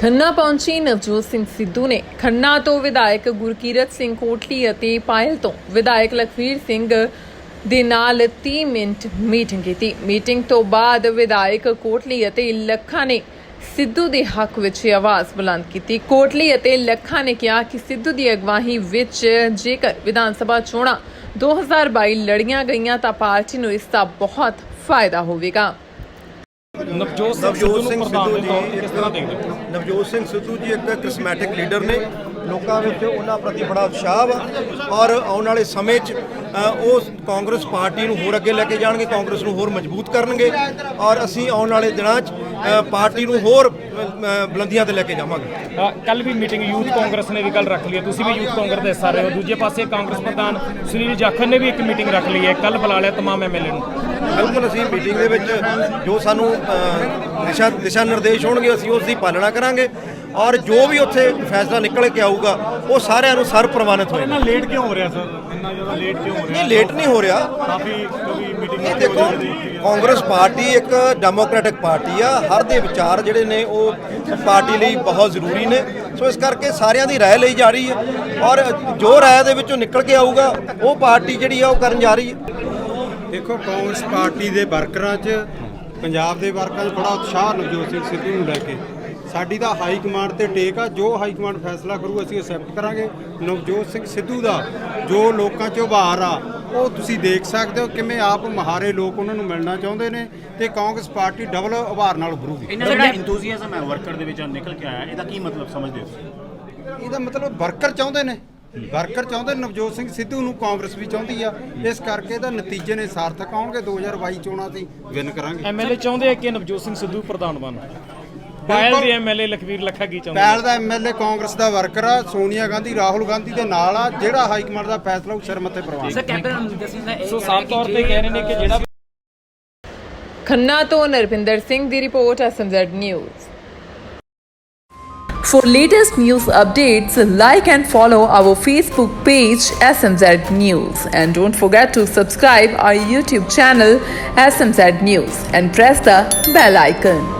ਖੰਨਾ ਪਹੁੰਚੀ ਨਵਜੋਤ ਸਿੰਘ ਸਿੱਧੂ ਨੇ। ਖੰਨਾ ਤੋਂ ਵਿਧਾਇਕ ਗੁਰਕੀਰਤ ਸਿੰਘ ਕੋਟਲੀ ਅਤੇ ਪਾਇਲ ਤੋਂ ਵਿਧਾਇਕ ਲਖਵੀਰ ਸਿੰਘ ਦੇ ਨਾਲ 30 ਮਿੰਟ ਮੀਟਿੰਗ ਕੀਤੀ। ਮੀਟਿੰਗ ਤੋਂ ਬਾਅਦ ਵਿਧਾਇਕ ਕੋਟਲੀ ਅਤੇ ਲੱਖਾ ਨੇ ਸਿੱਧੂ ਦੇ ਹੱਕ ਵਿੱਚ ਆਵਾਜ਼ ਬੁਲੰਦ ਕੀਤੀ। ਕੋਟਲੀ ਅਤੇ ਲੱਖਾ ਨੇ ਕਿਹਾ ਕਿ ਸਿੱਧੂ ਦੀ ਅਗਵਾਹੀ ਵਿੱਚ ਜੇਕਰ ਵਿਧਾਨ ਸਭਾ ਚੋਣਾਂ 2022 ਲੜੀਆਂ ਗਈਆਂ ਤਾਂ ਪਾਰਟੀ ਨੂੰ ਇਸ ਦਾ ਬਹੁਤ ਫਾਇਦਾ ਹੋਵੇਗਾ। ਨਵਜੋਤ ਸਿੰਘ ਸਿੱਧੂ ਨੂੰ ਪ੍ਰਧਾਨ ਦੇ ਤੌਰ ਤੇ ਜੀ ਕਿਸ ਤਰ੍ਹਾਂ ਦੇਖਦੇ ਹੋ? ਨਵਜੋਤ ਸਿੰਘ ਸਿੱਧੂ ਜੀ ਇੱਕ ਕ੍ਰਿਸਮੈਟਿਕ ਲੀਡਰ ਨੇ। ਲੋਕਾਂ ਵਿੱਚ ਉਹਨਾਂ ਪ੍ਰਤੀ ਬੜਾ ਉਤਸ਼ਾਹ ਵਾ ਔਰ ਆਉਣ ਵਾਲੇ ਸਮੇਂ 'ਚ ਉਹ ਕਾਂਗਰਸ ਪਾਰਟੀ ਨੂੰ ਹੋਰ ਅੱਗੇ ਲੈ ਕੇ ਜਾਣਗੇ ਕਾਂਗਰਸ ਨੂੰ ਹੋਰ ਮਜ਼ਬੂਤ ਕਰਨਗੇ ਔਰ ਅਸੀਂ ਆਉਣ ਵਾਲੇ ਦਿਨਾਂ 'ਚ ਪਾਰਟੀ ਨੂੰ ਹੋਰ ਬੁਲੰਦੀਆਂ ਤੇ ਲੈ ਕੇ ਜਾਵਾਂਗੇ। ਕੱਲ ਵੀ ਮੀਟਿੰਗ ਯੂਥ ਕਾਂਗਰਸ ਨੇ ਵੀ ਕੱਲ ਰੱਖ ਲਈ ਹੈ। ਤੁਸੀਂ ਵੀ ਯੂਥ ਕਾਂਗਰਸ ਦੇ ਹਿੱਸਾ ਰਹੇ ਹੋ। ਦੂਜੇ ਪਾਸੇ ਕਾਂਗਰਸ ਪ੍ਰਧਾਨ ਸੁਨੀਲ ਜਾਖੜ ਨੇ ਵੀ ਇੱਕ ਮੀਟਿੰਗ ਰੱਖ ਲਈ ਹੈ। ਕੱਲ ਬੁਲਾ ਲਿਆ ਤਮਾਮ ਐਮਐਲਏ ਨੂੰ। ਬਿਲਕੁਲ ਅਸੀਂ ਮੀਟਿੰਗ ਦੇ ਵਿੱਚ ਜੋ ਸਾਨੂੰ ਦਿਸ਼ਾ ਦਿਸ਼ਾ ਨਿਰਦੇਸ਼ ਹੋਣਗੇ ਅਸੀਂ ਉਸ ਦੀ ਪਾਲਣਾ ਕਰਾਂਗੇ। ਔਰ ਜੋ ਵੀ ਉੱਥੇ ਫੈਸਲਾ ਨਿਕਲ ਕੇ ਆਊਗਾ ਉਹ ਸਾਰਿਆਂ ਨੂੰ ਸਰਵ ਪ੍ਰਵਾਨਿਤ ਹੋਏਗਾ। ਲੇਟ ਕਿਉਂ ਹੋ ਰਿਹਾ ਸਰ? ਇੰਨਾ ਜ਼ਿਆਦਾ ਲੇਟ ਕਿਉਂ ਹੋ ਰਿਹਾ? ਨਹੀਂ ਲੇਟ ਨਹੀਂ ਹੋ ਰਿਹਾ। ਕਾਫੀ ਕभी ਮੀਟਿੰਗ ਇਹ ਦੇਖੋ ਕਾਂਗਰਸ ਪਾਰਟੀ ਇੱਕ ਡੈਮੋਕ੍ਰੈਟਿਕ ਪਾਰਟੀ ਆ। ਹਰ ਦੇ ਵਿਚਾਰ ਜਿਹੜੇ ਨੇ ਉਹ ਪਾਰਟੀ ਲਈ ਬਹੁਤ ਜ਼ਰੂਰੀ ਨੇ। ਸੋ ਇਸ ਕਰਕੇ ਸਾਰਿਆਂ ਦੀ ਰਾਏ ਲਈ ਜਾ ਰਹੀ ਹੈ। ਔਰ ਜੋ ਰਾਏ ਦੇ ਵਿੱਚੋਂ ਨਿਕਲ ਕੇ ਆਊਗਾ ਉਹ ਪਾਰਟੀ ਜਿਹੜੀ ਆ ਉਹ ਕਰਨ ਜਾ ਰਹੀ ਹੈ। ਦੇਖੋ ਕਾਂਗਰਸ ਪਾਰਟੀ ਦੇ ਵਰਕਰਾਂ 'ਚ ਪੰਜਾਬ ਦੇ ਵਰਕਰਾਂ 'ਚ ਬੜਾ ਉਤਸ਼ਾਹ ਨਵਜੋਤ ਸਿੰਘ ਸਿੱਧੂ ਨੂੰ ਲੈ ਕੇ। ਸਾਡੀ ਤਾਂ ਹਾਈ ਕਮਾਂਡ ਤੇ ਟੇਕ ਆ ਜੋ ਹਾਈ ਕਮਾਂਡ ਫੈਸਲਾ ਕਰੂ ਅਸੀਂ ਅਸੈਪਟ ਕਰਾਂਗੇ। ਨਵਜੋਤ ਸਿੰਘ ਸਿੱਧੂ ਦਾ ਜੋ ਲੋਕਾਂ 'ਚ ਉਭਾਰ ਆ ਉਹ ਤੁਸੀਂ ਦੇਖ ਸਕਦੇ ਹੋ ਕਿਵੇਂ ਆਪ ਮਹਾਰੇ ਲੋਕ ਉਹਨਾਂ ਨੂੰ ਮਿਲਣਾ ਚਾਹੁੰਦੇ ਨੇ ਤੇ ਕਾਂਗਰਸ ਪਾਰਟੀ ਡਬਲ ਉਭਾਰ ਨਾਲ ਉਭਰੂਗੀ। ਇਹਨਾਂ ਦਾ ਜਿਹੜਾ ਇੰਥੂਸੀਆਜ਼ਮ ਹੈ ਵਰਕਰ ਦੇ ਵਿੱਚ ਨਿਕਲ ਕੇ ਆਇਆ ਇਹਦਾ ਕੀ ਮਤਲਬ ਸਮਝਦੇ ਹੋ ਇਹਦਾ ਮਤਲਬ ਵਰਕਰ ਚਾਹੁੰਦੇ ਨੇ। ਵਰਕਰ ਚਾਹੁੰਦੇ ਨੇ ਨਵਜੋਤ ਸਿੰਘ ਸਿੱਧੂ ਨੂੰ ਕਾਂਗਰਸ ਵੀ ਚਾਹੁੰਦੀ ਆ। ਇਸ ਕਰਕੇ ਇਹਦਾ ਨਤੀਜੇ ਨੇ ਸਾਰਥਕ ਆਉਣਗੇ 2022 ਚੋਣਾਂ ਅਸੀਂ ਵਿਨ ਕਰਾਂਗੇ। ਐਮਐਲਏ ਚਾਹੁੰਦੇ ਆ ਕਿ ਨਵਜੋਤ ਸਿੰਘ ਸਿੱਧੂ ਪ੍ਰਧਾਨ ਬਣ ਪਾਇਲ ਦੇ ਐਮਐਲਏ ਲਖਵੀਰ ਲੱਖਾ ਕੀ ਚਾਹੁੰਦੇ ਪਹਿਲ ਦਾ ਐਮਐਲਏ ਕਾਂਗਰਸ ਦਾ ਵਰਕਰ ਆ ਸੋਨੀਆ ਗਾਂਧੀ ਰਾਹੁਲ ਗਾਂਧੀ ਦੇ ਨਾਲ ਆ ਜਿਹੜਾ ਹਾਈ ਕਮਾਂਡ ਦਾ ਫੈਸਲਾ ਉਹ ਸਿਰ ਮੱਥੇ ਪ੍ਰਵਾਨ ਸਰ ਕੈਪਟਨ ਅਮਰਿੰਦਰ ਸਿੰਘ ਦਾ ਇਹ ਸੋ ਸਾਫ਼ ਤੌਰ ਤੇ ਕਹਿ ਰਹੇ ਨੇ ਕਿ ਜਿਹੜਾ ਖੰਨਾ ਤੋਂ ਨਰਪਿੰਦਰ ਸਿੰਘ ਦੀ report SMZ news. For latest news updates, like and follow our Facebook page SMZ News. And don't forget to subscribe our YouTube channel SMZ News. And press the bell icon.